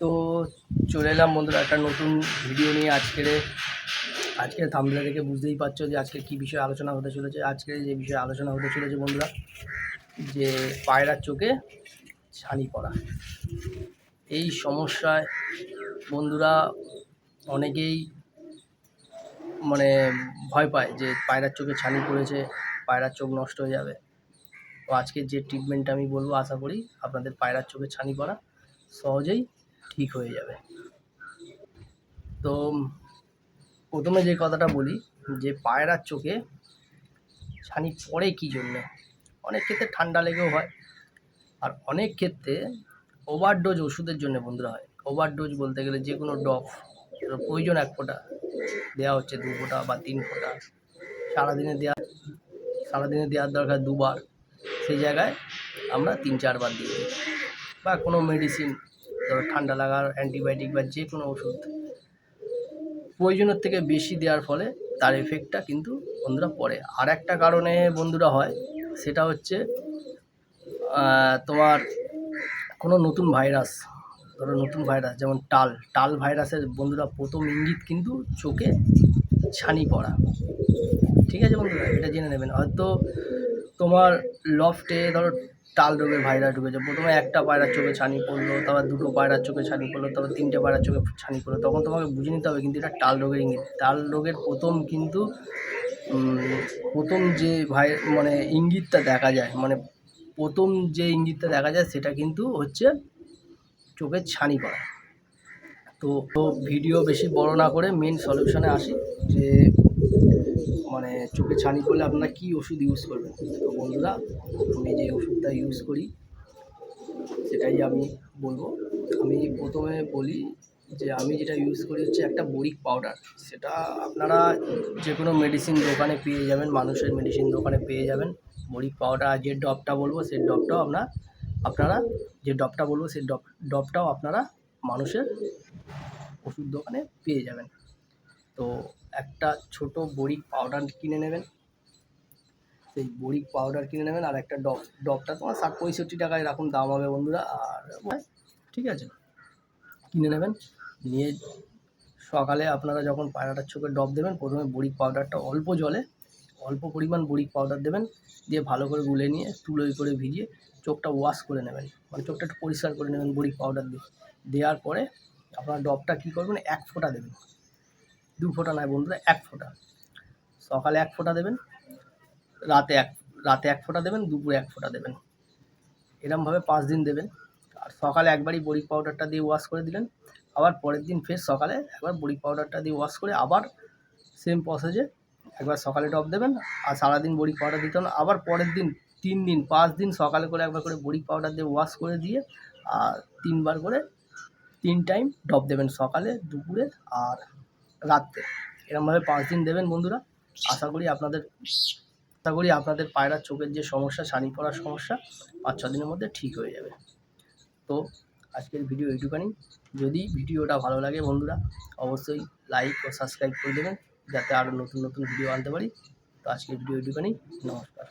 তো চলে এলাম বন্ধুরা একটা নতুন ভিডিও নিয়ে। আজকের আজকে থামলে দেখে বুঝতেই পারছ যে আজকে কী বিষয়ে আলোচনা হতে চলেছে। আজকে যে বিষয়ে আলোচনা হতে চলেছে বন্ধুরা, যে পায়রার চোখে ছানি পড়া। এই সমস্যায় বন্ধুরা অনেকেই মানে ভয় পায় যে পায়রার চোখে ছানি পড়েছে, পায়রার চোখ নষ্ট হয়ে যাবে। তো আজকে যে ট্রিটমেন্টটা আমি বলব, আশা করি আপনাদের পায়রার চোখে ছানি পড়া সহজেই ঠিক হয়ে যাবে। তো প্রথমে যে কথাটা বলি, যে পায়রার চোখে ছানি পড়ে কী জন্যে? অনেক ক্ষেত্রে ঠান্ডা লেগেও হয়, আর অনেক ক্ষেত্রে ওভারডোজ ওষুধের জন্য বন্ধুরা হয়। ওভারডোজ বলতে গেলে যে কোনো ডফ প্রয়োজন এক ফোঁটা দেওয়া হচ্ছে, দু ফোঁটা বা তিন ফোঁটা। সারাদিনে দেওয়া সারাদিনে দেওয়ার দরকার দুবার। সেই জায়গায় আমরা তিন চারবার দিয়ে দিই। বা কোনো মেডিসিন ধরো ঠান্ডা লাগার অ্যান্টিবায়োটিক বা যে কোনো ওষুধ প্রয়োজনের থেকে বেশি দেওয়ার ফলে তার এফেক্টটা কিন্তু বন্ধুরা পড়ে। আর একটা কারণে বন্ধুরা হয়, সেটা হচ্ছে তোমার কোনো নতুন ভাইরাস ধরো নতুন ভাইরাস যেমন টাল। টাল ভাইরাসের বন্ধুরা প্রথম ইঙ্গিত কিন্তু চোখে ছানি পড়া। ঠিক আছে বন্ধুরা? এটা জেনে নেবেন। হয়তো তোমার লফটে ধরো টাল রোগের ভাইরাস ঢুকেছে প্রথমে একটা পায়রার চোখে ছানি পড়ল, তারপর দুটো পায়রার চোখে ছানি পড়ল, তারপর তিনটে পায়রার চোখে ছানি পড়ল। তখন তোমাকে বুঝে নিতে হবে, কিন্তু এটা টাল রোগের ইঙ্গিত। টাল রোগের প্রথম কিন্তু প্রথম যে ভাই মানে ইঙ্গিতটা দেখা যায় মানে প্রথম যে ইঙ্গিতটা দেখা যায়, সেটা কিন্তু হচ্ছে চোখের ছানি পড়া। তো তো ভিডিও বেশি বড় না করে মেন সলিউশনে আসি, যে মানে চোখে ছানি করলে আপনারা কী ওষুধ ইউজ করবেন? তো বন্ধুরা, আমি যে ওষুধটা ইউজ করি, সেটাই আমি বলব। আমি প্রথমে বলি যে আমি যেটা ইউজ করি হচ্ছে একটা বরিক পাউডার সেটা আপনারা যে কোনো মেডিসিন দোকানে পেয়ে যাবেন, মানুষের মেডিসিন দোকানে পেয়ে যাবেন। বরিক পাউডার যে ডবটা বলব, সেই ডবটাও আপনার, আপনারা, যে ডবটা বলব, সেই ডব ডবটাও আপনারা মানুষের ওষুধ দোকানে পেয়ে যাবেন। তো একটা ছোট বরিক পাউডার কিনে নেবেন। সেই বরিক পাউডার কিনে নেবেন আর একটা ডব, ডবটা তোমার ষাট পঁয়ষট্টি টাকায় এরকম দাম হবে বন্ধুরা। আর ঠিক আছে, কিনে নেবেন। নিয়ে সকালে আপনারা যখন পায়রাটার চোখে ডব দেবেন, প্রথমে বরিক পাউডারটা অল্প জলে, অল্প পরিমাণ বরিক পাউডার দেবেন। দিয়ে ভালো করে গুলে নিয়ে তুলোই করে ভিজিয়ে চোখটা ওয়াশ করে নেবেন। মানে চোখটা একটু পরিষ্কার করে নেবেন বরিক পাউডার দিয়ে। দেওয়ার পরে আপনার ডবটা কী করবেন, এক ফোঁটা দেবেন। দু ফোঁটা নয় বন্ধুরা, এক ফোঁটা। সকালে এক ফোঁটা দেবেন, রাতে এক রাতে এক ফোঁটা দেবেন, দুপুরে এক ফোঁটা দেবেন। এরমভাবে পাঁচ দিন দেবেন। আর সকালে একবারই বরিক পাউডারটা দিয়ে ওয়াশ করে দিলেন, আবার পরের দিন ফের সকালে একবার বরিক পাউডারটা দিয়ে ওয়াশ করে আবার সেম প্রসেসে একবার সকালে টপ দেবেন, আর সারাদিন বরিক পাউডার দিতে হবে। আবার পরের দিন তিন দিন, পাঁচ দিন সকালে করে একবার করে বরিক পাউডার দিয়ে ওয়াশ করে দিয়ে, আর তিনবার করে তিন টাইম ডব দেবেন সকালে, দুপুরে, আর রাত্রে। এরমভাবে পাঁচ দিন দেবেন বন্ধুরা। আশা করি আপনাদের, আশা করি আপনাদের পায়রার চোখের যে সমস্যা ছানি পড়ার সমস্যা, পাঁচ ছ দিনের মধ্যে ঠিক হয়ে যাবে। তো আজকের ভিডিও এইটুখানি। যদি ভিডিওটা ভালো লাগে বন্ধুরা, অবশ্যই লাইক ও সাবস্ক্রাইব করে দেবেন, যাতে আরও নতুন নতুন ভিডিও আনতে পারি। তো আজকের ভিডিও এইটুখানি। নমস্কার।